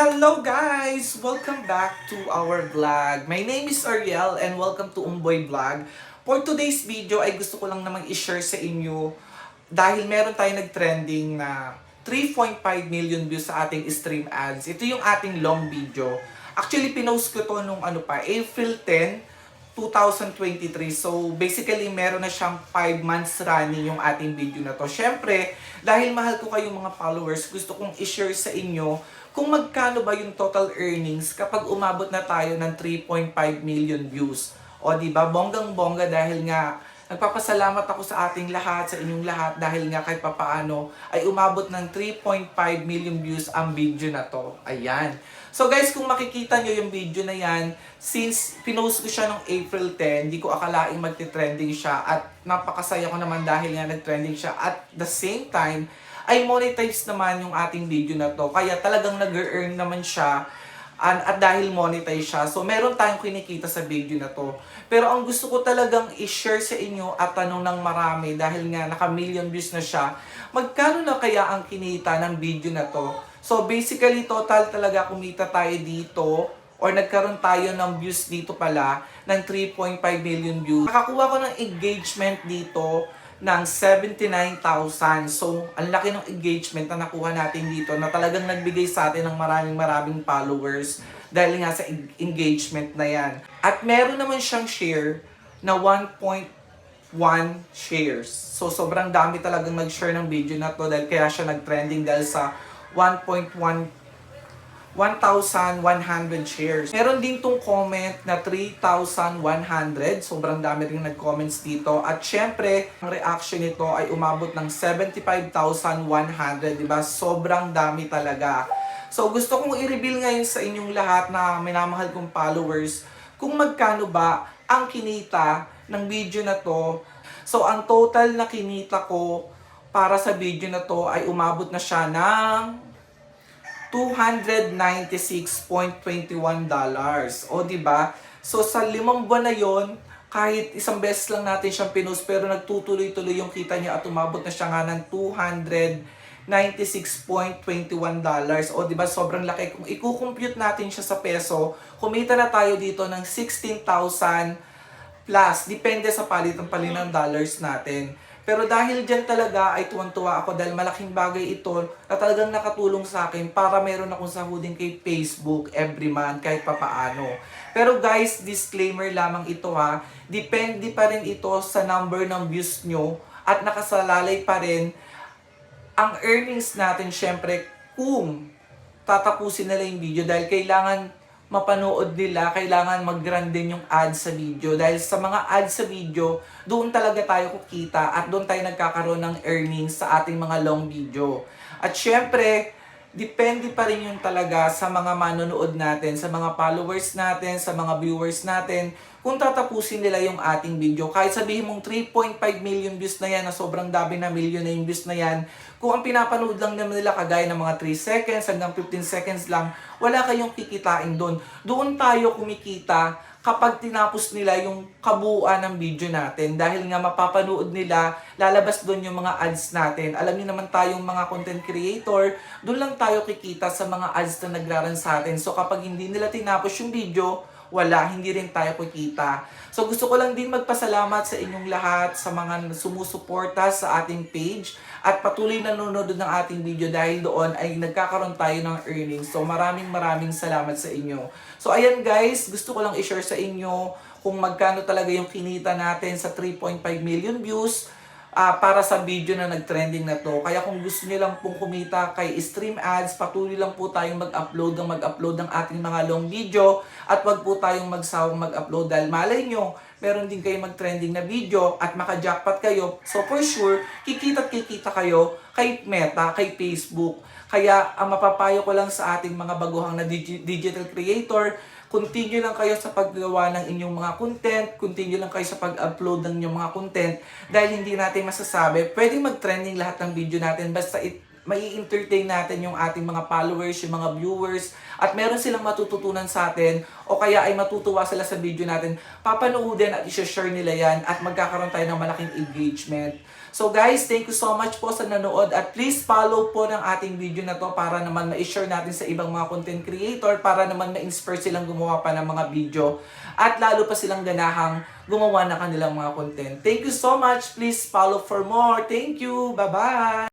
Hello guys! Welcome back to our vlog. My name is Ariel and welcome to Umboy Vlog. For today's video ay gusto ko lang namang i-share sa inyo dahil meron tayo nag-trending na 3.5 million views sa ating stream ads. Ito yung ating long video. Actually, pinost ko to nung ano pa, April 10, 2023. So, basically, meron na siyang 5 months running yung ating video na to. Siyempre, dahil mahal ko kayong mga followers, gusto kong i-share sa inyo kung magkano ba yung total earnings kapag umabot na tayo ng 3.5 million views. O di ba bonggang-bongga dahil nga nagpapasalamat ako sa ating lahat, sa inyong lahat dahil nga kahit papaano ay umabot ng 3.5 million views ang video na to. Ayan. So guys, kung makikita nyo yung video na yan, since pinost ko siya noong April 10, hindi ko akalaing magti-trending siya at napakasaya ko naman dahil nga nag-trending siya. At the same time, ay monetize naman yung ating video na to. Kaya talagang nag-earn naman siya at, at dahil monetize siya. So meron tayong kinikita sa video na to. Pero ang gusto ko talagang i-share sa inyo at tanong ng marami dahil nga naka million views na siya. Magkano na kaya ang kinita ng video na to? So basically total talaga kumita tayo dito or nagkaroon tayo ng views dito pala ng 3.5 million views. Nakakuha ko ng engagement dito ng 79,000. So, ang laki ng engagement na nakuha natin dito na talagang nagbigay sa atin ng maraming maraming followers dahil nga sa eng- engagement na yan. At meron naman siyang share na 1.1 shares. So, sobrang dami talagang nag-share ng video na to dahil kaya siya nag-trending dahil sa 1.1 1,100 shares. Meron din tong comment na 3,100. Sobrang dami rin nag-comments dito. At syempre, ang reaction nito ay umabot ng 75,100. Diba? Sobrang dami talaga. So gusto kong i-reveal ngayon sa inyong lahat na minamahal kong followers kung magkano ba ang kinita ng video na to. So ang total na kinita ko para sa video na to ay umabot na siya ng $296.21 dollars. O, di ba? So, sa limang buwan na yon kahit isang beses lang natin siyang pinost, pero nagtutuloy-tuloy yung kita niya at umabot na siya nga ng $296.21 dollars. O, di ba? Sobrang laki. Kung i-compute natin siya sa peso, kumita na tayo dito ng 16,000 plus. Depende sa palitan pali ng dollars natin. Pero dahil dyan talaga ay tuwang-tuwa ako dahil malaking bagay ito na talagang nakatulong sa akin para meron akong sahudin kay Facebook every month kahit papaano. Pero guys, disclaimer lamang ito ha. Depende pa rin ito sa number ng views nyo at nakasalalay pa rin ang earnings natin syempre kung tatapusin nila yung video dahil kailangan mapanood nila, kailangan mag-run din yung ads sa video. Dahil sa mga ads sa video, doon talaga tayo kukita at doon tayo nagkakaroon ng earnings sa ating mga long video. At syempre, depende pa rin yun talaga sa mga manonood natin, sa mga followers natin, sa mga viewers natin, kung tatapusin nila yung ating video. Kahit sabihin mong 3.5 million views na yan, na sobrang dami na million na yung views na yan, kung ang pinapanood lang naman nila kagaya ng mga 3 seconds hanggang 15 seconds lang, wala kayong kikitain doon. Doon tayo kumikita kapag tinapos nila yung kabuuan ng video natin. Dahil nga mapapanood nila, lalabas doon yung mga ads natin. Alam niyo naman tayong mga content creator, doon lang tayo kikita sa mga ads na nagraran sa atin. So kapag hindi nila tinapos yung video, wala, hindi rin tayo kikita. So gusto ko lang din magpasalamat sa inyong lahat, sa mga sumusuporta sa ating page at patuloy na nanonood ng ating video dahil doon ay nagkakaroon tayo ng earnings. So maraming maraming salamat sa inyo. So ayan guys, gusto ko lang i-share sa inyo kung magkano talaga yung kinita natin sa 3.5 million views ah, para sa video na nag-trending na to. Kaya kung gusto niyo lang pong kumita kay stream ads, patuloy lang po tayong mag-upload ng mag-upload ng ating mga long video at wag po tayong magsawang mag-upload dahil malay nyo, meron din kayo mag-trending na video at maka-jackpot kayo. So for sure, kikita at kikita kayo kay Meta, kay Facebook. Kaya ang mapapayo ko lang sa ating mga baguhang na digi- digital creator, continue lang kayo sa paggawa ng inyong mga content, continue lang kayo sa pag-upload ng inyong mga content dahil hindi natin masasabi, pwedeng mag-trending lahat ng video natin basta it, mai entertain natin yung ating mga followers, yung mga viewers, at meron silang matututunan sa atin, o kaya ay matutuwa sila sa video natin, papanoodin at i-share nila yan, at magkakaroon tayo ng malaking engagement. So guys, thank you so much po sa nanood at please follow po ng ating video na to para naman ma-share natin sa ibang mga content creator para naman ma-inspire silang gumawa pa ng mga video at lalo pa silang ganahang gumawa ng kanilang mga content. Thank you so much. Please follow for more. Thank you. Bye-bye.